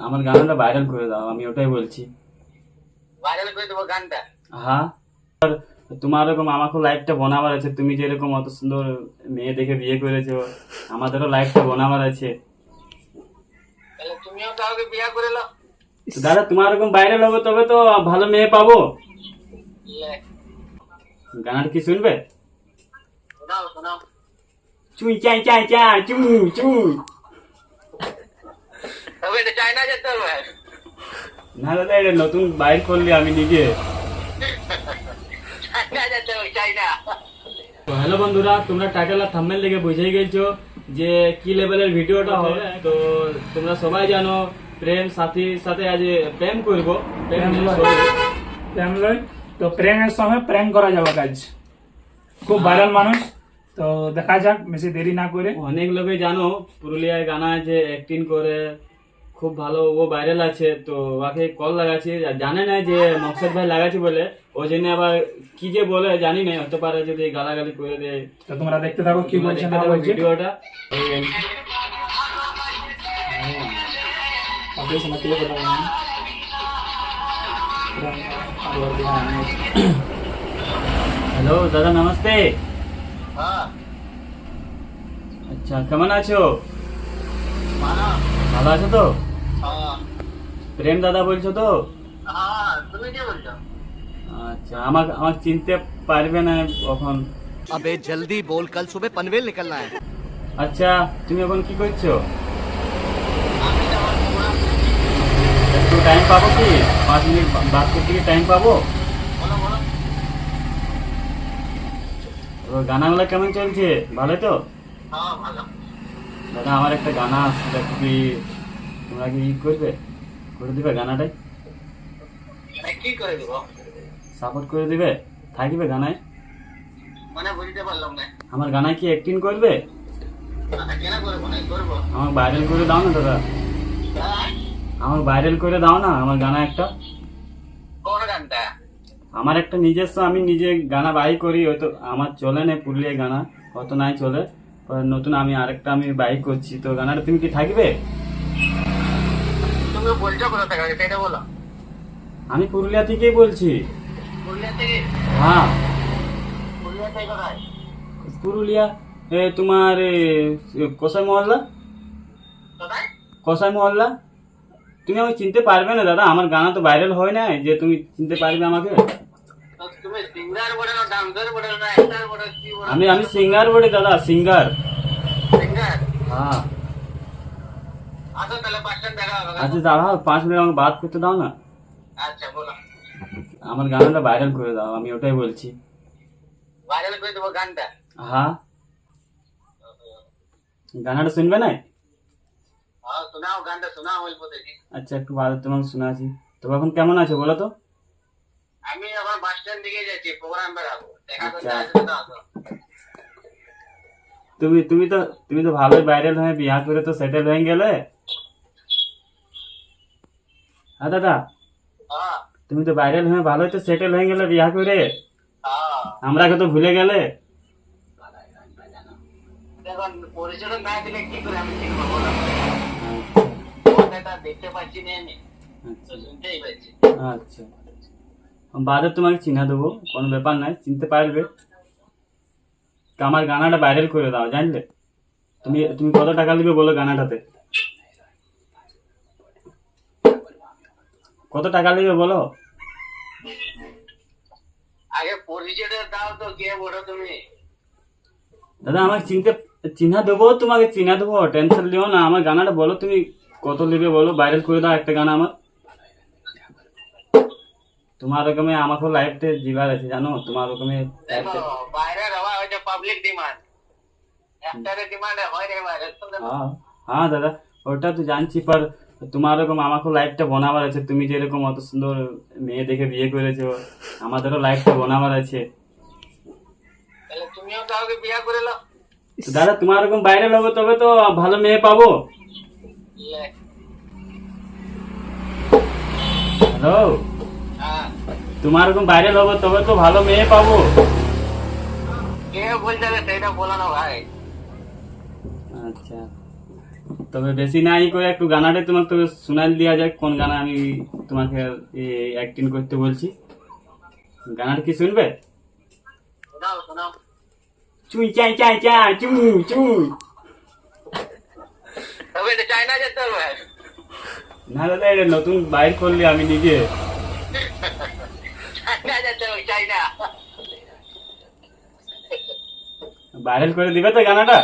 আমার গানটা ভাইরাল করে দাও আমি ওটাই বলছি। ভাইরাল করে দেবো গানটা? হ্যাঁ। তোমার এরকম আমাকে লাইফটা বানাবার আছে তুমি যেরকম অত সুন্দর মেয়ে দেখে বিয়ে করেছ আমাদেরও লাইফটা বানাবার আছে। তাহলে তুমিও কাউকে বিয়া করে নাও। দাদা তোমার এরকম ভাইরাল হবে তবে তো ভালো মেয়ে পাবো। লে, গানটা কি শুনবে? শোনাও শোনাও। চুই চাই চাই চাই চু চুই। তবে এটা চায়না যেতে হবে। না দাদা এটা নতুন বাইর করলি আমি নিজে। চায়না যেতে হবে চায়না। হ্যালো বন্ধুরা তোমরা টাইটেল আর থাম্বনেল দেখে বুঝেই গেছো যে কি লেভেলের ভিডিওটা হবে তো তোমরা সবাই জানো প্রেম সাথীর সাথে আজ প্রেম করব। প্রেম প্রেম তো প্রেমের সময় প্রেম করা যাবে কাজ খুব ভাইরাল মানুষ। তো দেখা যাক বেশি দেরি না করে। অনেক লোকে জানো পুরুলিয়ায় গানা আছে অ্যাক্টিং করে খুব ভালো ও ভাইরাল আছে তো ওকে কল লাগাচ্ছি। জানে না যে মকসদ ভাই লাগাচ্ছি বলে ওই জন্য আবার কি যে বলে জানি না হতে পারে যদি গালাগালি করে দেয়। তো তোমরা দেখতে থাকো কি বলছে না বলছে। ভিডিওটা। হ্যালো দাদা নমস্তে। হ্যাঁ আচ্ছা কেমন আছো? ভালো আছো তো? প্রেম দাদা বলছো তো? আচ্ছা আমার আমার চিনতে পারবে না এখন আবে জলদি বল কাল সুবে পনভেল নিকলনা হ্যায়। আচ্ছা তুমি এখন কি করছ? একটু টাইম পাবো কি? পাঁচ মিনিট বাদ করতে কি টাইম পাবো গানাগুলো কেমন চলছে? ভালো তো? দাদা আমার একটা গানা দেখবি তোমরা কি করবে? করে দিবে গানাটাই? মানে কি করে দেবো? সাপোর্ট করে দিবে? থাকবে গানায়? মানে বুঝতে পারলাম না। আমার গানায় কি অ্যাক্টিং করবে? আচ্ছা, কেন করব না? করব। আমার ভাইরাল করে দাও না দাদা। হ্যাঁ? আমার ভাইরাল করে দাও না আমার গানা একটা। কোন গানটা? আমার একটা নিজস্ব আমি নিজে গানা বাই করি হয়তো আমার চলে না পুরুলিয়ায় গানা অত নাই চলে। নতুন আমি আরেকটা আমি বাই করছি তো গানাটা তুমি কি থাকবে? তুমি বলছো কোথা থেকে? সেটা বলো। আমি পুরুলিয়া থেকেই বলছি। পুরুলিয়া থেকে? হ্যাঁ। পুরুলিয়া থেকে কোথায়? পুরুলিয়া এ তোমার কোসাই মহল্লা? কোসাই মহল্লা। তুমি আমাকে চিনতে পারবে না দাদা। আমার গানা তো ভাইরাল হয় না যে তুমি চিনতে পারবে আমাকে। আমি আমি সিঙ্গার বলি দাদা সিঙ্গার? হ্যাঁ আসো তাহলে পাঁচটা দেখা হবে আচ্ছা দাঁড়াও পাঁচ মিনিট আমাকে বাদ করতে দাও না? আচ্ছা আমার গানাটা ভাইরাল করে দাও আমি ওটাই বলছি। ভাইরাল করে দেবো গানটা? হ্যাঁ। গানাটা শুনবে না? হ্যাঁ শোনাও গানটা শোনাও অল্প দেখি আচ্ছা একটু বাদ তোমাকে শোনাচ্ছি। তো এখন কেমন আছো বলো তো? আমি আবার বাস স্ট্যান্ড দিকে যাচ্ছি প্রোগ্রাম বেরাবো দেখা করতে আচ্ছা। আসবে তো তুমি তুমি তো তুমি তো ভালোই ভাইরাল হয়ে বিয়া করে তো সেটেল হয়ে গেলে? হ্যাঁ দাদা? হ্যাঁ। তুমি তো ভাইরাল হয়ে ভালোই তো সেটেল হয়ে গেলে বিয়া করে? আমরা আমরাকে তো ভুলে গেলে? পাচ্ছি। আচ্ছা। বাদে তোমাকে চিনা দেবো কোনো ব্যাপার নাই চিনতে পারবে। তো আমার গানাটা ভাইরাল করে দাও জানলে? তুমি তুমি কত টাকা নেবে বলো গানাটাতে? কত টাকা নেবে বলো? আগে পরিচয়টা দাও তো কে বলো তুমি? দাদা আমাকে চিনতে চিনা দেবো তোমাকে চিনা দেবো টেনশন নিও না। আমার গানাটা বলো তুমি কত নেবে বলো? ভাইরাল করে দাও একটা গানা আমার। তোমার রকমে আমাকে লাইফতে জিবার আছে জানো? তোমার রকমে পাবলিক ডিমান্ড একটারে ডিমান্ড হয় না বাইরে হ্যাঁ হ্যাঁ দাদা ওটা তো জানছি পর তোমার এরকম আমাকে লাইফটা বানাবার আছে। তুমি যেরকম অত সুন্দর মেয়ে দেখে বিয়ে করেছ আমাদেরও লাইফটা বানাবার আছে। তাহলে তুমিও কাউকে বিয়া করে নাও দাদা তোমার এরকম বাইরে হবে তবে তো ভালো মেয়ে পাবো। হ্যালো হ্যাঁ। তোমার এরকম বাইরে হবে তবে তো ভালো মেয়ে পাবো। কে বলতে হবে সেটা বলো না ভাই। আচ্ছা। তবে বেশি নাই করে একটু গানাটা তোমার তবে শোনাই দেওয়া যায় কোন গানা আমি তোমাকে অ্যাক্টিং করতে বলছি। গানাটা কি শুনবে? চুই চাই চাই চাই চু চু তবে এটা চায়না যেতে হবে। না দাদা এটা নতুন বাইর করলে আমি নিজে চায়না যেতে হবে চায়না। ভাইরাল করে দিবে তো গানাটা?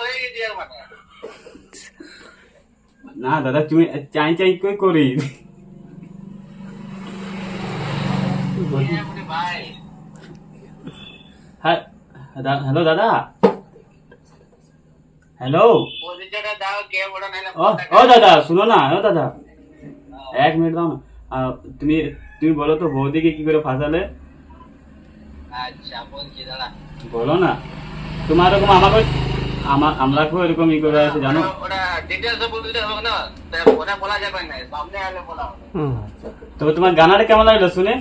হয়ে মানে। না দাদা চুই চাই চাই কই করি। ভাই। হ্যাঁ হ্যালো দাদা। হ্যালো। ও দাদা শুনো না ও দাদা। এক মিনিট দাও না। তুমি তুমি বলো তো বৌদিকে কি করে ফাঁসালে? আচ্ছা বলছি দাদা। বলো না। তোমার এরকম আমাকে আমার আমরাকেও এরকম ই করে আছে জানো? ওটা ডিটেলস বলতে হবে না তাই বলা যাবে না সামনে আলে বলা হবে। তবে তোমার গানাটা কেমন লাগল শুনে?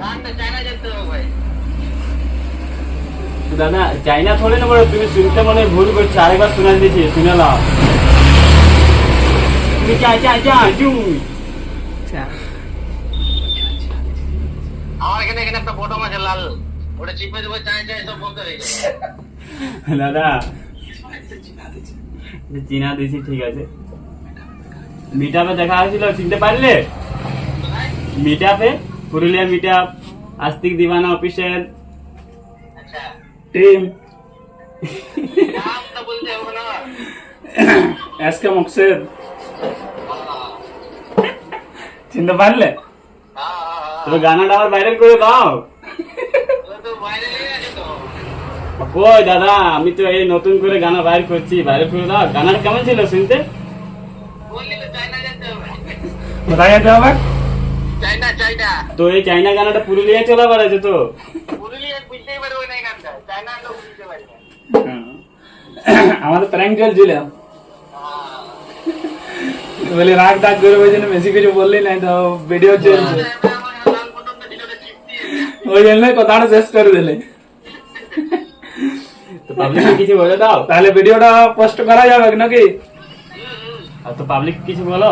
গানটা চায়না যেতে হবে ভাই। দাদা চাইনা থোড়ে না বলো তুমি শুনতে মনে ভুল করছ আরেকবার শোনা দিয়েছি শুনে নাও। তুমি চাই চাই চাই চু আমার এখানে এখানে একটা আছে লাল। ওটা চিপে দেবো চায় চায় সব বন্ধ হয়ে যাবে দাদা। চিনা দিছি ঠিক আছে। মিটাপে দেখা হয়েছিল চিনতে পারলে? মিটাপে পুরুলিয়া মিটাপ আস্তিক দিবানা অফিসের। টিম এসকে মকসেদ চিনতে পারলে? হ্যাঁ হ্যাঁ তবে গানাটা আবার ভাইরাল করে দাও। কই দাদা, আমি তো এই নতুন করে গানা বাইর করছি। ভাইরাল করে দাও। গানাটা কেমন ছিল শুনতে? তো এই চাইনা গানাটা পুরুলিয়ায় চলা বেড়াচ্ছে তো। না পারবে আমাদের প্র্যাঙ্ক চলছিল হ্যাঁ বলে রাগ ডাক করে ওই জন্য বেশি কিছু বললি নাই তো ভিডিও চলছে ওই জন্য কথাটা শেষ করে দিলে। তো পাবলিক কিছু বলে দাও। তাহলে ভিডিওটা পোস্ট করা যাবে নাকি? আর তো পাবলিক কিছু বলো।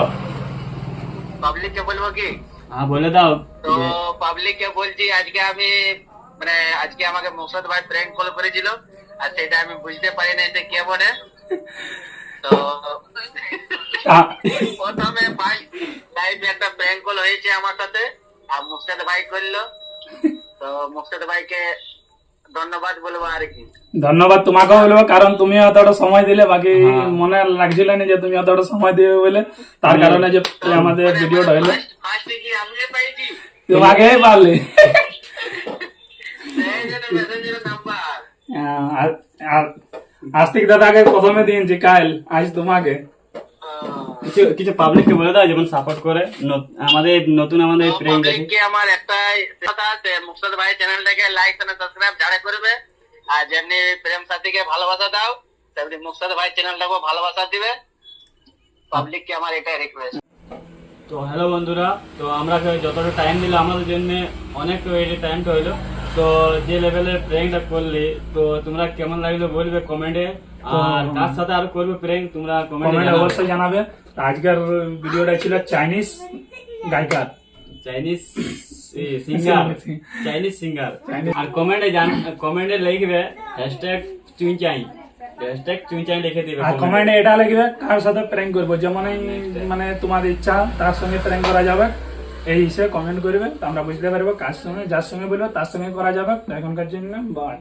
পাবলিককে বলব কি? হ্যাঁ বলে দাও। তো পাবলিককে বলছি আজকে আমি মানে আজকে আমাকে মুর্শদ ভাই প্র্যাঙ্ক কল করেছিল আর সেটা আমি বুঝতে পারি না যে কে বলে। তো প্রথমে ভাই লাইভে একটা প্র্যাঙ্ক কল হয়েছে আমার সাথে আর মুর্শদ ভাই করল। তো মুর্শদ ভাইকে ধন্যবাদ বলব আর কি। ধন্যবাদ তোমাকে বলব কারণ তুমি অতটা সময় দিলে বাকি হ্যাঁ। মনে লাগছিল না যে তুমি অতটা সময় দিবে বলে। তার কারণে যে আমাদের ভিডিওটা হলো। তোমাকে পারলে। আ- আস্তিক দাদাকে প্রথমে দিয়েছি কাল আজ তোমাকে। কিছু কিছু পাবলিককে বলে দাও যেমন সাপোর্ট করে। আমাদের নতুন আমাদের প্রেম দেখে। আমার একটাই কথা আছে ভাই চ্যানেলটাকে লাইক সাবস্ক্রাইব যারা করবে। আর যেমনি প্রেম সাথীকে ভালোবাসা দাও তেমনি মুর্শদ ভাই চ্যানেলটাকেও ভালোবাসা দিবে। পাবলিককে আমার এটাই রিকোয়েস্ট তো হ্যালো বন্ধুরা তো আমরা যতটা টাইম দিল আমাদের জন্য অনেক টাইমটা হইল তো যে লেভেলের প্র্যাঙ্কটা করলে তো তোমরা কেমন লাগল বলবে কমেন্টে আর কার সাথে আর করবে প্র্যাঙ্ক তোমরা কমেন্টে অবশ্যই জানাবে। আজকের ভিডিওটা ছিল চাইনিজ গায়িকার। চাইনিজ সিঙ্গার চাইনিজ সিঙ্গার আর কমেন্টে জান কমেন্টে লিখবে হ্যাশট্যাগ চুই চাই হ্যাশট্যাগ চুই চাই লিখে দিবে আর কমেন্টে এটা লিখবে কার সাথে প্র্যাঙ্ক করব? যেমন মানে তোমার ইচ্ছা তার সঙ্গে প্র্যাঙ্ক করা যাবে। এই হিসেবে কমেন্ট করবেন আমরা বুঝতে পারব কার সঙ্গে, যার সঙ্গে বলব তার সঙ্গে করা যাবে। এখনকার জন্য বাই